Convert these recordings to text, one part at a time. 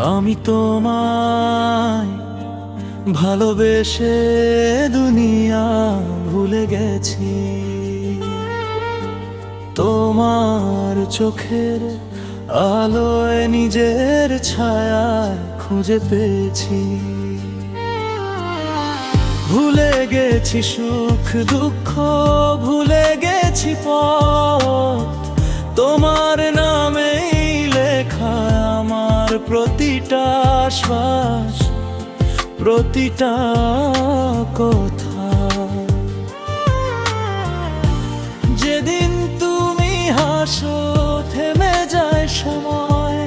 আমি তোমায় ভালোবেসে দুনিয়া ভুলে গেছি। তোমার চোখের আলোয় নিজের ছায়া খুঁজে পেয়েছি। ভুলে গেছি সুখ দুঃখ শ্বাস প্রতিটা কথা। যেদিন তুমি হাসো, থেমে যায় সময়।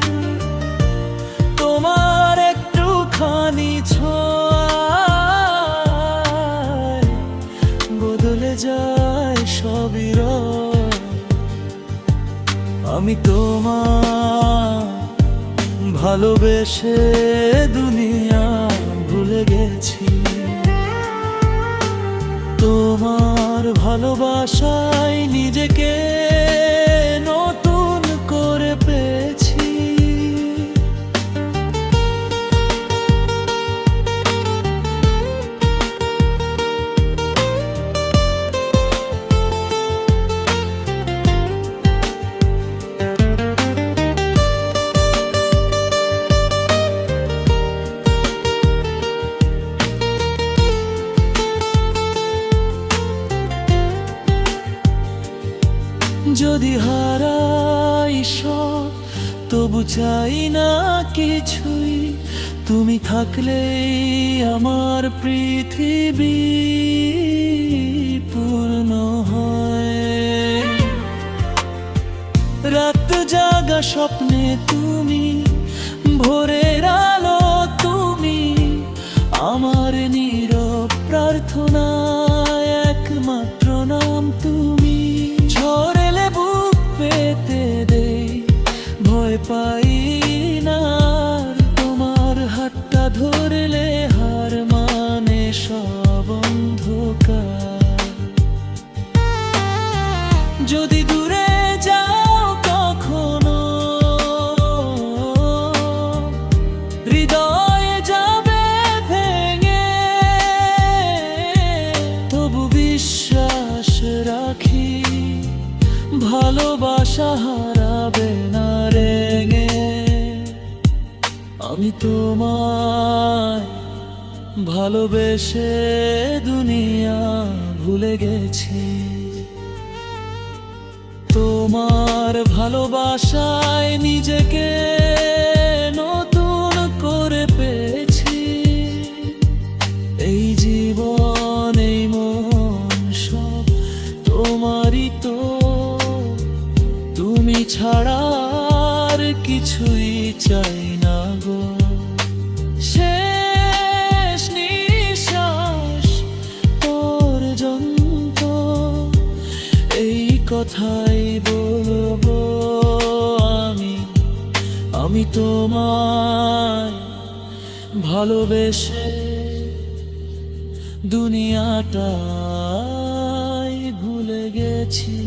তোমার একটুখানি ছোঁয়ায়, বদলে যায় সবির আমি তোমার ভালোবেসে দুনিয়া ভুলে গেছি। তোমার ভালোবাসায় নিজেকে তবু চাই না কিছুই। তুমি থাকলে আমার পৃথিবী পূর্ণ হয়। রাত জাগা স্বপ্নে তুমি, ভোরের আলো তুমি, আমার নীরব প্রার্থনা পাই না তোমার হাতটা ধরলে হার মানে সব অন্ধকার। যদি দূরে যাও কখনো, হৃদয়ে যাবে ভেঙে, তবু বিশ্বাস রাখি, ভালোবাসা হারাবে আমি তোমায় ভালোবেসে দুনিয়া ভুলে গেছি। তোমার ভালোবাসায় নিজেকে নতুন করে পেয়েছি। এই জীবন, এই মন সব তোমারই তো। তুমি ছাড়া আর কিছুই চাই না কথাই বলব আমি আমি তোমায় ভালোবেসে দুনিয়াটাই ভুলে গেছি।